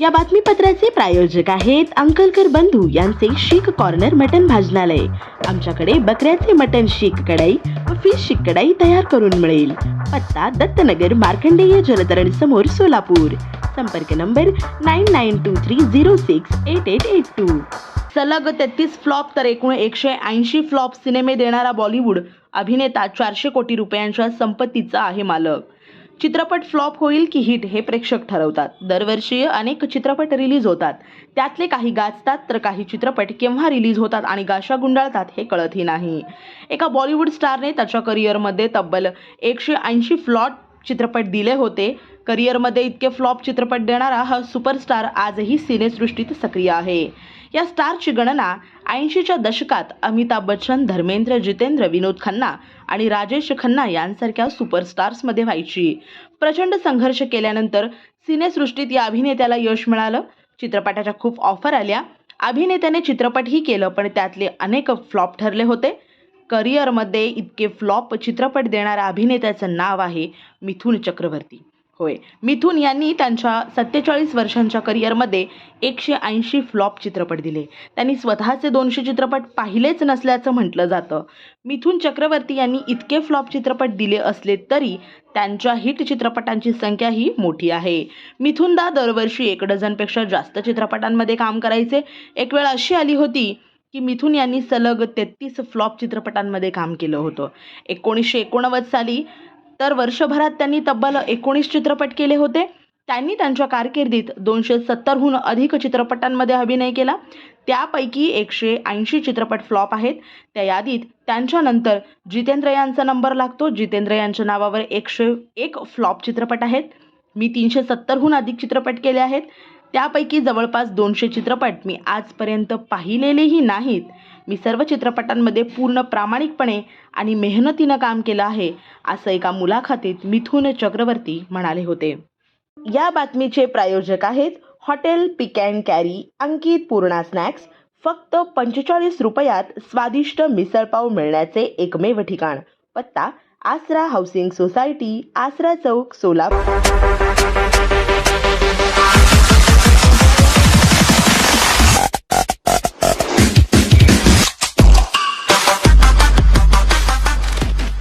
या बातमीपत्राचे प्रायोजक आहेत अंकलकर बंधू यांचे शीख कॉर्नर मटन भाजनालय. आमच्याकडे बकऱ्याचे मटन शीख कढाई व फिश शीख कढाई तयार करून मिळेल. पत्ता दत्तनगर मार्कंडेय जलतरण समोर सोलापूर. संपर्क number nine nine two three zero six eight eight eight two सलग तेहतीस फ्लॉप तर एकूण एकशे ऐंशी फ्लॉप सिनेमे देणारा बॉलिवूड अभिनेता चारशे कोटी रुपयांच्या संपत्तीचा आहे मालक. चित्रपट फ्लॉप होईल की हिट हे प्रेक्षक ठरवतात. दरवर्षी अनेक चित्रपट रिलीज होतात. त्यातले काही गाजतात तर काही चित्रपट केव्हा रिलीज होतात आणि गाशा गुंडाळतात हे कळतही नाही. एका बॉलिवूड स्टारने त्याच्या करिअरमध्ये तब्बल एकशे ऐंशी फ्लॉट चित्रपट दिले होते. करिअरमध्ये इतके फ्लॉप चित्रपट देणारा हा सुपरस्टार आजही सिनेसृष्टीत सक्रिय आहे. या स्टारची गणना ऐंशीच्या दशकात अमिताभ बच्चन धर्मेंद्र जितेंद्र विनोद खन्ना आणि राजेश खन्ना यांसारख्या सुपरस्टार्समध्ये व्हायची. प्रचंड संघर्ष केल्यानंतर सिनेसृष्टीत या अभिनेत्याला यश मिळालं. चित्रपटाच्या खूप ऑफर आल्या. अभिनेत्याने चित्रपटही केलं पण त्यातले अनेक फ्लॉप ठरले होते. करिअरमध्ये इतके फ्लॉप चित्रपट देणाऱ्या अभिनेत्याचं नाव आहे मिथुन चक्रवर्ती. होय मिथुन यांनी त्यांच्या सत्तेचाळीस वर्षांच्या करिअरमध्ये एकशे ऐंशी फ्लॉप चित्रपट दिले. त्यांनी स्वतःचे दोनशे चित्रपट पाहिलेच नसल्याचं म्हटलं जातं. मिथुन चक्रवर्ती यांनी इतके फ्लॉप चित्रपट दिले असले तरी त्यांच्या हिट चित्रपटांची संख्या ही मोठी आहे. मिथुनदा दरवर्षी एक डझनपेक्षा जास्त चित्रपटांमध्ये काम करायचे. एक वेळ अशी आली होती की मिथुन यांनी सलग तेहतीस फ्लॉप चित्रपटांमध्ये काम केलं होतं. एकोणीसशे एकोणनव्वद साली तर वर्षभरात त्यांनी तब्बल एकोणीस चित्रपट केले होते. त्यांनी त्यांच्या कारकिर्दीत दोनशे सत्तरहून अधिक चित्रपटांमध्ये अभिनय केला. त्यापैकी एकशे ऐंशी चित्रपट फ्लॉप आहेत. त्या यादीत त्यांच्यानंतर जितेंद्र यांचा नंबर लागतो. जितेंद्र यांच्या नावावर एकशे एक फ्लॉप चित्रपट आहेत. मी तीनशे सत्तरहून अधिक चित्रपट केले आहेत. त्यापैकी जवळपास दोनशे चित्रपट मी आजपर्यंत पाहिलेलेही नाहीत. मी सर्व चित्रपटांमध्ये पूर्ण प्रामाणिकपणे आणि मेहनतीनं काम केलं आहे असं एका मुलाखतीत मिथुन चक्रवर्ती म्हणाले होते. या बातमीचे प्रायोजक आहेत hotel pick and carry Ankit Purna snacks. फक्त पंचेचाळीस रुपयात स्वादिष्ट मिसळपाव मिळण्याचे एकमेव ठिकाण. पत्ता आसरा हाऊसिंग सोसायटी आसरा चौक सोलापूर.